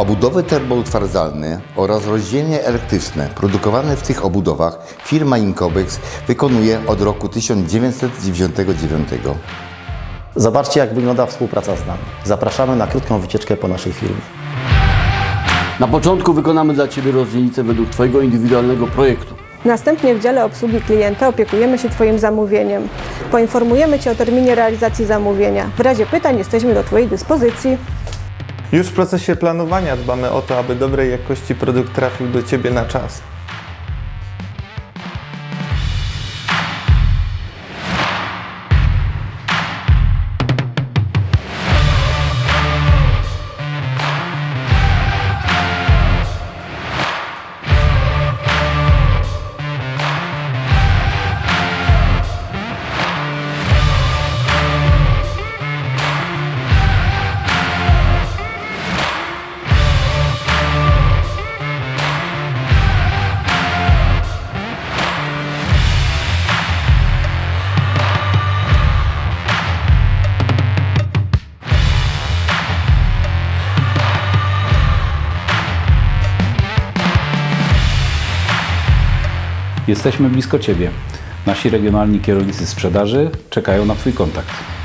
Obudowy termoutwardzalne oraz rozdzielnie elektryczne produkowane w tych obudowach firma Incobex wykonuje od roku 1999. Zobaczcie, jak wygląda współpraca z nami. Zapraszamy na krótką wycieczkę po naszej firmie. Na początku wykonamy dla Ciebie rozdzielnicę według Twojego indywidualnego projektu. Następnie w dziale obsługi klienta opiekujemy się Twoim zamówieniem. Poinformujemy Cię o terminie realizacji zamówienia. W razie pytań jesteśmy do Twojej dyspozycji. Już w procesie planowania dbamy o to, aby dobrej jakości produkt trafił do Ciebie na czas. Jesteśmy blisko Ciebie. Nasi regionalni kierownicy sprzedaży czekają na Twój kontakt.